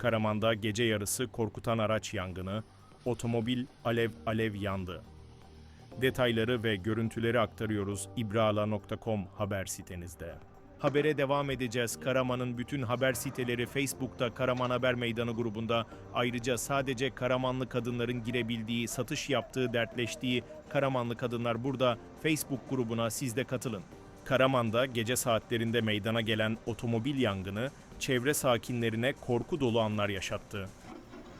Karaman'da gece yarısı korkutan araç yangını, otomobil alev alev yandı. Detayları ve görüntüleri aktarıyoruz ibrala.com haber sitenizde. Habere devam edeceğiz. Karaman'ın bütün haber siteleri Facebook'ta Karaman Haber Meydanı grubunda ayrıca sadece Karamanlı kadınların girebildiği, satış yaptığı, dertleştiği Karamanlı kadınlar burada Facebook grubuna siz de katılın. Karaman'da gece saatlerinde meydana gelen otomobil yangını çevre sakinlerine korku dolu anlar yaşattı.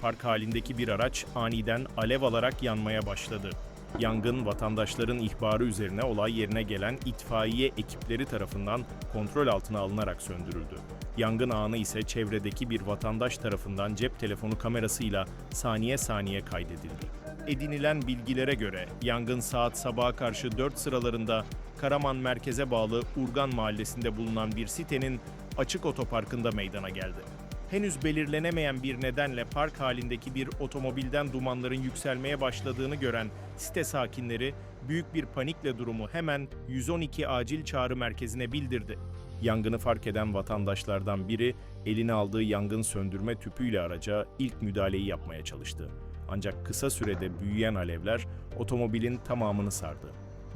Park halindeki bir araç aniden alev alarak yanmaya başladı. Yangın vatandaşların ihbarı üzerine olay yerine gelen itfaiye ekipleri tarafından kontrol altına alınarak söndürüldü. Yangın anı ise çevredeki bir vatandaş tarafından cep telefonu kamerasıyla saniye saniye kaydedildi. Edinilen bilgilere göre yangın saat sabaha karşı 4 sıralarında Karaman merkeze bağlı Urgan mahallesinde bulunan bir sitenin açık otoparkında meydana geldi henüz belirlenemeyen bir nedenle park halindeki bir otomobilden dumanların yükselmeye başladığını gören site sakinleri büyük bir panikle durumu hemen 112 acil çağrı merkezine bildirdi. Yangını fark eden vatandaşlardan biri eline aldığı yangın söndürme tüpüyle araca ilk müdahaleyi yapmaya çalıştı. Ancak kısa sürede büyüyen alevler otomobilin tamamını sardı.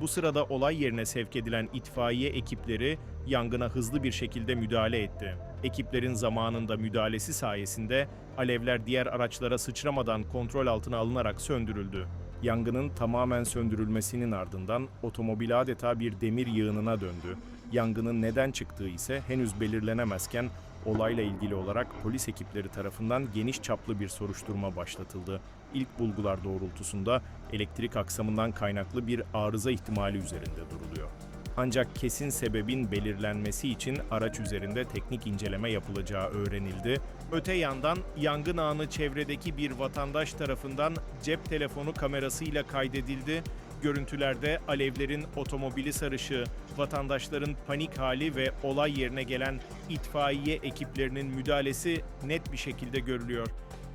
Bu sırada olay yerine sevk edilen itfaiye ekipleri yangına hızlı bir şekilde müdahale etti. Ekiplerin zamanında müdahalesi sayesinde alevler diğer araçlara sıçramadan kontrol altına alınarak söndürüldü. Yangının tamamen söndürülmesinin ardından otomobil adeta bir demir yığınına döndü. Yangının neden çıktığı ise henüz belirlenemezken olayla ilgili olarak polis ekipleri tarafından geniş çaplı bir soruşturma başlatıldı. İlk bulgular doğrultusunda elektrik aksamından kaynaklı bir arıza ihtimali üzerinde duruluyor. Ancak kesin sebebin belirlenmesi için araç üzerinde teknik inceleme yapılacağı öğrenildi. Öte yandan yangın anı çevredeki bir vatandaş tarafından cep telefonu kamerasıyla kaydedildi. Görüntülerde alevlerin otomobili sarışı, vatandaşların panik hali ve olay yerine gelen itfaiye ekiplerinin müdahalesi net bir şekilde görülüyor.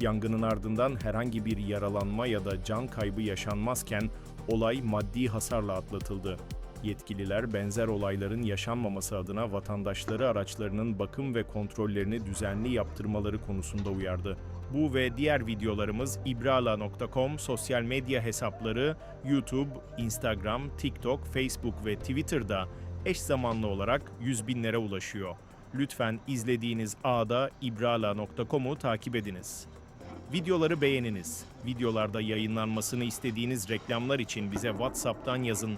Yangının ardından herhangi bir yaralanma ya da can kaybı yaşanmazken olay maddi hasarla atlatıldı. Yetkililer benzer olayların yaşanmaması adına vatandaşları araçlarının bakım ve kontrollerini düzenli yaptırmaları konusunda uyardı. Bu ve diğer videolarımız ibrala.com sosyal medya hesapları YouTube, Instagram, TikTok, Facebook ve Twitter'da eş zamanlı olarak yüz binlere ulaşıyor. Lütfen izlediğiniz ağda ibrala.com'u takip ediniz. Videoları beğeniniz. Videolarda yayınlanmasını istediğiniz reklamlar için bize WhatsApp'tan yazın.